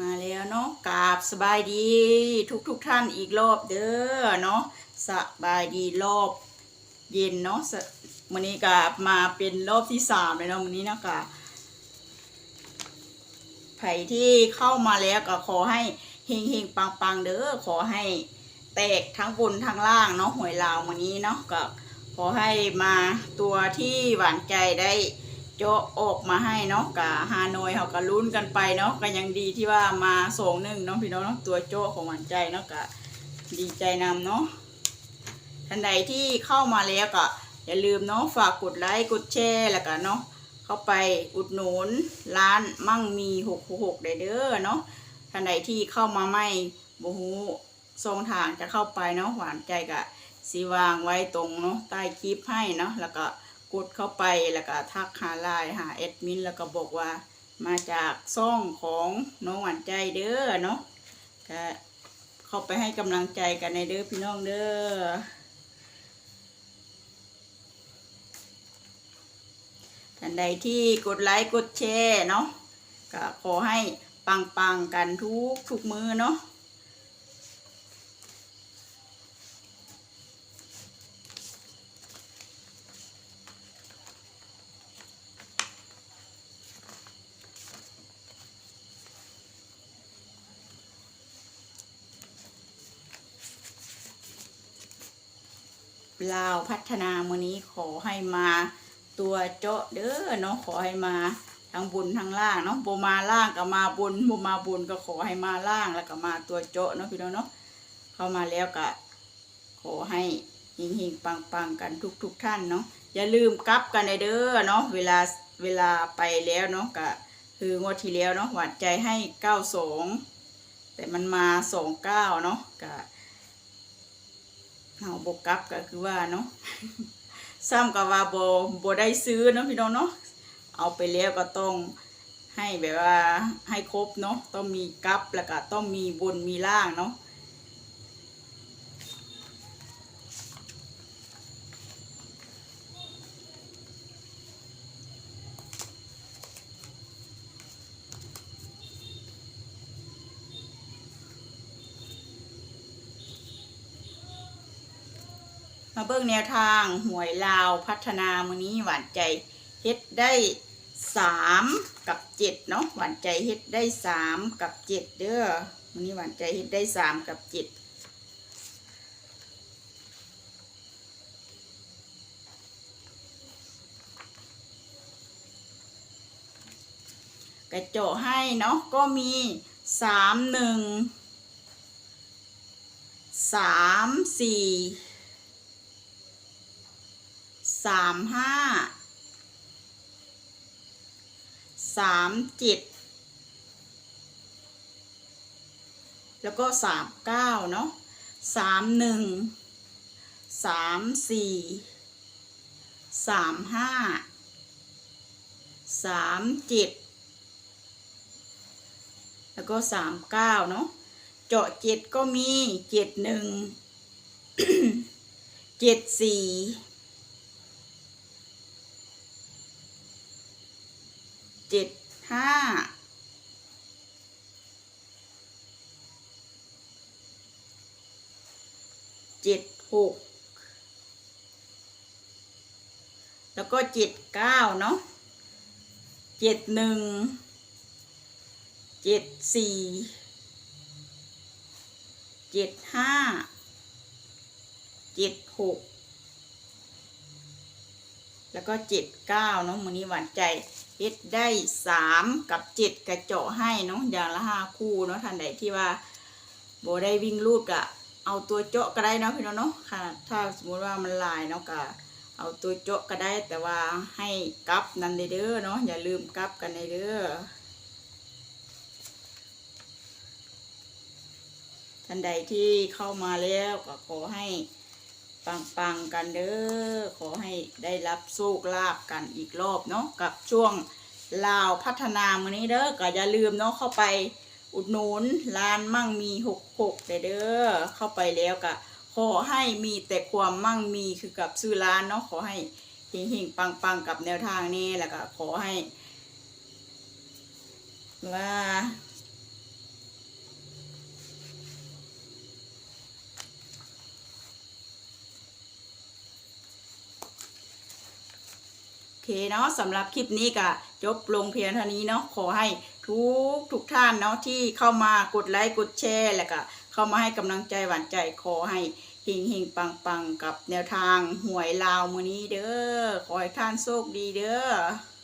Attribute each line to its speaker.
Speaker 1: มาแล้วเนาะกราบสบายดีทุกทุกท่านอีกรอบเด้อเนาะสบายดีรอบ เย็นเนาะวันนี้กามาเป็นรอบที่สามเลยเนาะวันนี้นะกะไผ่ที่เข้ามาแล้วก็ขอให้เฮงเฮงปังปังเด้อขอให้แตกทั้งบนทั้งล่างเนาะหวยลาววันนี้เนาะก็ขอให้มาตัวที่หวานใจได้ โจะออกมาให้เนาะกะฮานอยเขาก็ลุ้นกันไปเนาะก็ยังดีที่ว่ามาสองหนึ่งเนาะพี่น้องเนาะตัวโจะของหวานใจเนาะกะดีใจนำเนาะท่านใดที่เข้ามาแล้วก็อย่าลืมเนาะฝากกดไลค์กดแชร์แล้วก็เนาะเข้าไปอุดหนุนร้านมั่งมีหกหกได้เด้อเนาะท่านใดที่เข้ามาไม่บูฮูทรงทางจะเข้าไปเนาะหวานใจกะสีวางไว้ตรงเนาะใต้คลิปให้เนาะแล้วก็ กดเข้าไปแล้วก็ทักหาไลน์หาแอดมินแล้วก็บอกว่ามาจากซ่องของน้องหวานใจเด้อเนาะก็เข้าไปให้กำลังใจกันในเด้อพี่น้องเด้อท่านใดที่กดไลค์กดแชร์เนาะก็ขอให้ปังๆกันทุกทุกมือเนาะ ลาวพัฒนามือนี้ขอให้มาตัวเจาะเด้อเนาะขอให้มาทั้งบุญทั้งล่างเนาะบมาล่างก็มาบุญบมาบุญก็ขอให้มาล่างแล้วก็มาตัวเจาะเนาะพี่น้องเนาะเข้ามาแล้วก็ขอให้หิงหิงปังปังๆกันทุกทุกๆท่านเนาะอย่าลืมกลับกันในเด้อเนาะเวลาเวลาไปแล้วเนาะก็คืองวดที่แล้วเนาะหวัดใจให้เก้าสองแต่มันมาสองเก้าเนาะก็ เอาบกกลับก็คือว่าเนาะซ้ำกับว่าโบโบได้ซื้อเนาะพี่น้องเนาะเอาไปแล้วก็ต้องให้แบบว่าให้ครบเนาะต้องมีกลับแล้วก็ต้องมีบนมีล่างเนาะ มาเบิ่งแนวทางหวยลาวพัฒนามือนี้หวานใจเฮ็ดได้สามกับเจ็ดเนาะหวานใจเฮ็ดได้สามกับเจ็ดเด้อมือนี้หวานใจเฮ็ดได้สามกับเจ็ดกระโจให้เนาะก็มีสามหนึ่งสามสี่ สามห้าสามเจ็ดแล้วก็สามเก้าเนาะสามหนึ่งสามสี่สามห้าสามเจ็ดแล้วก็สามเก้าเนาะเจาะเจ็ดก็มีเจ็ดหนึ่งเจ็ดสี่ เจ็ดห้าเจ็ดหกแล้วก็เจ็ดเก้าเนาะเจ็ดหนึ่งเจ็ดสี่เจ็ดห้าเจ็ดหก แล้วก็เจ็ดเก้าเนาะมือนี้หวานใจเฮ็ดได้สามกับเจ็ดกระเจาะให้เนาะอย่างละห้าคู่เนาะท่านใดที่ว่าโบได้วิ่งลูดกะเอาตัวเจาะก็ได้เนาะพี่น้องเนาะค่ะ ถ้าสมมติว่ามันลายเนาะกะเอาตัวเจาะก็ได้แต่ว่าให้กลับนั่นเด้อเนาะอย่าลืมกลับกันเด้อท่านใดที่เข้ามาแล้วก็ขอให้ ปังๆกันเด้อขอให้ได้รับโชคลาภกันอีกรอบเนาะกับช่วงลาวพัฒนามือนี้เด้อก็อย่าลืมเนาะเข้าไปอุดหนุนร้านมั่งมีหกหกเด้อเข้าไปแล้วก็ขอให้มีแต่ความมั่งมีคือกับซื้อร้านเนาะขอให้เฮงๆปังๆกับแนวทางนี้แล้วก็ขอให้ว่า เคเนาะสำหรับคลิปนี้ก็จบลงเพียงเท่านี้เนาะขอให้ทุกทุกท่านเนาะที่เข้ามากดไลค์กดแชร์แล้วก็เข้ามาให้กำลังใจหวานใจขอให้หิงหิงปังปังกับแนวทางหวยลาวมือนี้เด้อขอให้ท่านโชคดีเด้อ